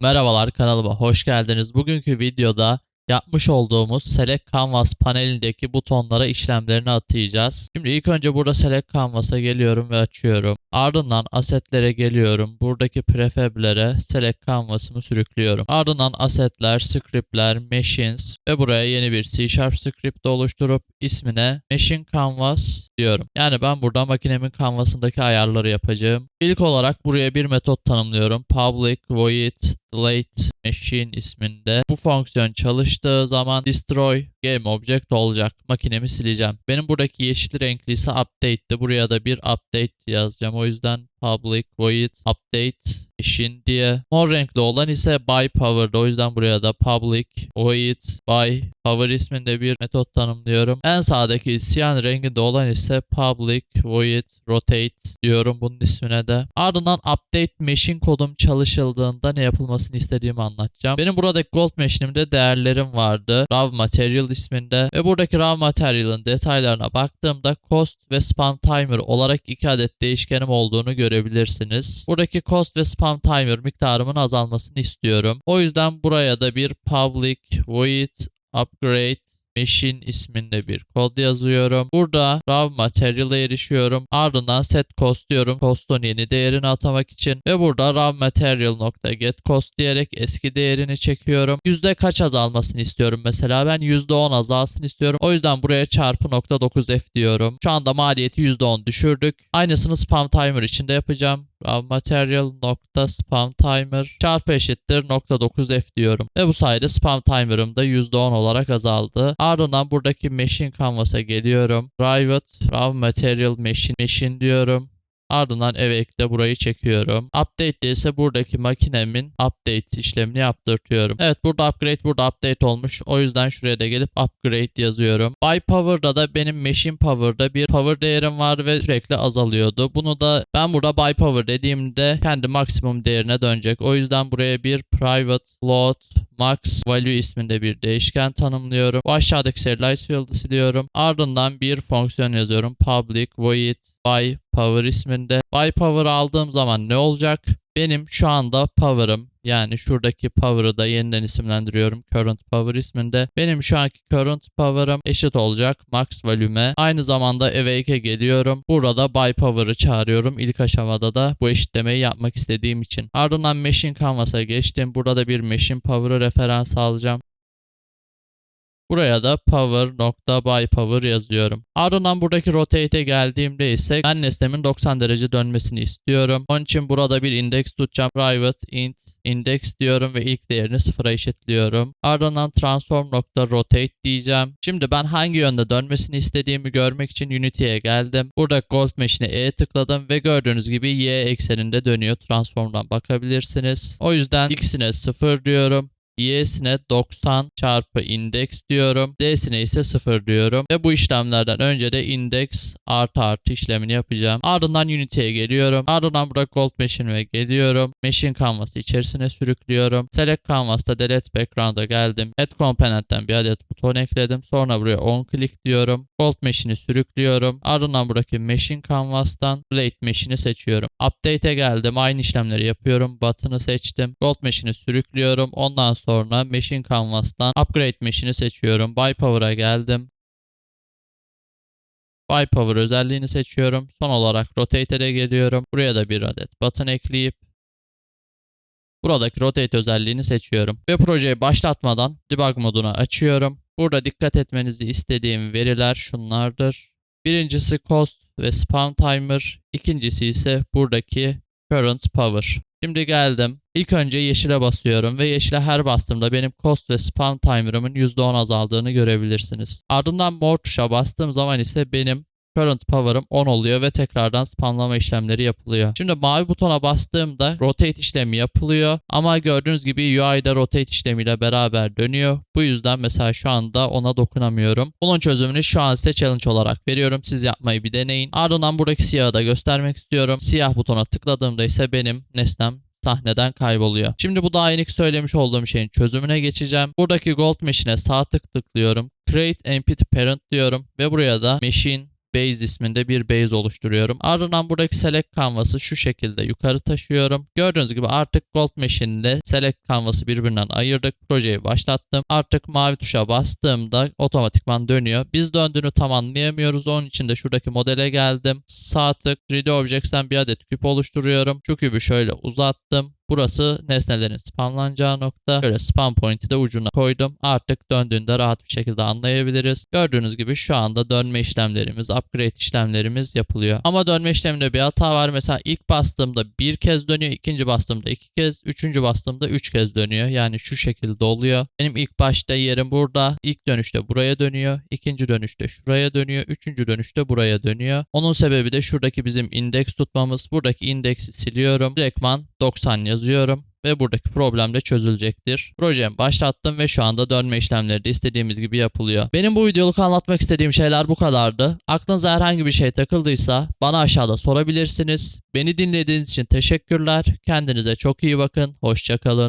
Merhabalar kanalıma hoş geldiniz. Bugünkü videoda yapmış olduğumuz Select Canvas panelindeki butonlara işlemlerini atayacağız. Şimdi ilk önce burada Select Canvas'a geliyorum ve açıyorum. Ardından Assetlere geliyorum. Buradaki prefab'lere Select Canvas'ımı sürüklüyorum. Ardından Assetler, Script'ler, Machines ve buraya yeni bir C Sharp script oluşturup ismine Machine Canvas diyorum. Yani ben burada makinemin canvasındaki ayarları yapacağım. İlk olarak buraya bir metot tanımlıyorum. Public void delete machine isminde. Bu fonksiyon çalıştığı zaman destroy game object olacak. Makinemi sileceğim. Benim buradaki yeşil renkli ise update'ti. Buraya da bir update yazacağım. O yüzden public void update machine diye. Mor renkli olan ise by power'da. O yüzden buraya da public void by power isminde bir metot tanımlıyorum. En sağdaki siyah renginde olan ise public void rotate diyorum bunun ismine de. Ardından update machine kodum çalışıldığında ne yapılmasını istediğimi anlatacağım. Benim buradaki gold machine'imde değerlerim vardı. Raw material isminde ve buradaki raw material'ın detaylarına baktığımda cost ve spam timer olarak iki adet değişkenim olduğunu görebilirsiniz. Buradaki cost ve spam timer miktarımın azalmasını istiyorum. O yüzden buraya da bir public void upgrade machine isminde bir kod yazıyorum. Burada raw material'a erişiyorum. Ardından set cost diyorum. Cost'un yeni değerini atamak için ve burada raw material nokta get cost diyerek eski değerini çekiyorum. Yüzde kaç azalmasını istiyorum mesela. Ben yüzde 10 azalsın istiyorum. O yüzden buraya çarpı nokta 9f diyorum. Şu anda maliyeti yüzde 10 düşürdük. Aynısını spam timer için de yapacağım material nokta spam timer çarpı eşittir nokta 9f diyorum. Ve bu sayede spam timer'ım da %10 olarak azaldı. Ardından buradaki machine canvas'a geliyorum. Private raw material machine machine diyorum. Ardından eve ekle burayı çekiyorum. Update ise buradaki makinemin update işlemini yaptırtıyorum. Evet burada upgrade burada update olmuş. O yüzden şuraya da gelip upgrade yazıyorum. By power'da da benim machine power'da bir power değerim var ve sürekli azalıyordu. Bunu da ben burada by power dediğimde kendi maksimum değerine dönecek. O yüzden buraya bir private float max value isminde bir değişken tanımlıyorum. Bu aşağıdaki serialize field'ı siliyorum. Ardından bir fonksiyon yazıyorum. Public void by power isminde. By power aldığım zaman ne olacak? Benim şu anda power'ım yani şuradaki power'ı da yeniden isimlendiriyorum. Current power isminde. Benim şu anki current power'ım eşit olacak max volume. Aynı zamanda awake'e geliyorum. Burada by power'ı çağırıyorum. İlk aşamada da bu eşitlemeyi yapmak istediğim için. Ardından machine canvas'a geçtim. Burada da bir machine power'ı referans alacağım. Buraya da power by power yazıyorum. Ardından buradaki rotate'e geldiğimde ise ben nesnemin 90 derece dönmesini istiyorum. Onun için burada bir index tutacağım. Private int index diyorum ve ilk değerini sıfıra eşitliyorum. Ardından transform rotate diyeceğim. Şimdi ben hangi yönde dönmesini istediğimi görmek için Unity'ye geldim. Burada Gold Machine'e E tıkladım ve gördüğünüz gibi Y ekseninde dönüyor. Transform'dan bakabilirsiniz. O yüzden ikisine sıfır diyorum y'sine 90 çarpı indeks diyorum. d'sine ise 0 diyorum. Ve bu işlemlerden önce de indeks artı artı işlemini yapacağım. Ardından Unity'ye geliyorum. Ardından burada Gold Machine'e geliyorum. Machine Canvas'ı içerisine sürüklüyorum. Select Canvas'ta Delete Background'a geldim. Add Component'ten bir adet buton ekledim. Sonra buraya on click diyorum. Gold Machine'i sürüklüyorum. Ardından buradaki Machine Canvas'tan Relate Machine'i seçiyorum. Update'e geldim. Aynı işlemleri yapıyorum. Button'ı seçtim. Gold Machine'i sürüklüyorum. Ondan sonra sonra Machine Canvas'tan Upgrade Machine'i seçiyorum. Buy Power'a geldim. Buy Power özelliğini seçiyorum. Son olarak Rotate'e geliyorum. Buraya da bir adet button ekleyip buradaki Rotate özelliğini seçiyorum. Ve projeyi başlatmadan debug modunu açıyorum. Burada dikkat etmenizi istediğim veriler şunlardır. Birincisi cost ve spam timer. İkincisi ise buradaki current power. Şimdi geldim. İlk önce yeşile basıyorum ve yeşile her bastığımda benim cost ve spam timer'ımın %10 azaldığını görebilirsiniz. Ardından more tuşa bastığım zaman ise benim current power'ım 10 oluyor ve tekrardan spamlama işlemleri yapılıyor. Şimdi mavi butona bastığımda rotate işlemi yapılıyor ama gördüğünüz gibi UI'da rotate işlemiyle beraber dönüyor. Bu yüzden mesela şu anda ona dokunamıyorum. Bunun çözümünü şu an size challenge olarak veriyorum. Siz yapmayı bir deneyin. Ardından buradaki siyahı da göstermek istiyorum. Siyah butona tıkladığımda ise benim nesnem sahneden kayboluyor. Şimdi bu daha yeni söylemiş olduğum şeyin çözümüne geçeceğim. Buradaki Gold Machine'e sağ tık tıklıyorum. Create Empty Parent diyorum ve buraya da Machine base isminde bir base oluşturuyorum. Ardından buradaki select canvas'ı şu şekilde yukarı taşıyorum. Gördüğünüz gibi artık Gold Machine ile select canvas'ı birbirinden ayırdık. Projeyi başlattım. Artık mavi tuşa bastığımda otomatikman dönüyor. Biz döndüğünü tam anlayamıyoruz. Onun için de şuradaki modele geldim. Sağ tık 3D Objects'ten bir adet küp oluşturuyorum. Şu kübü şöyle uzattım. Burası nesnelerin spamlanacağı nokta. Şöyle spam point'i de ucuna koydum. Artık döndüğünde rahat bir şekilde anlayabiliriz. Gördüğünüz gibi şu anda dönme işlemlerimiz, upgrade işlemlerimiz yapılıyor. Ama dönme işleminde bir hata var. Mesela ilk bastığımda bir kez dönüyor, ikinci bastığımda iki kez, üçüncü bastığımda üç kez dönüyor. Yani şu şekilde oluyor. Benim ilk başta yerim burada. İlk dönüşte buraya dönüyor. ikinci dönüşte şuraya dönüyor. Üçüncü dönüşte buraya dönüyor. Onun sebebi de şuradaki bizim indeks tutmamız. Buradaki indeksi siliyorum. Direktman 90 yazıyorum ve buradaki problem de çözülecektir. Projemi başlattım ve şu anda dönme işlemleri de istediğimiz gibi yapılıyor. Benim bu videoluk anlatmak istediğim şeyler bu kadardı. Aklınıza herhangi bir şey takıldıysa bana aşağıda sorabilirsiniz. Beni dinlediğiniz için teşekkürler. Kendinize çok iyi bakın. Hoşçakalın.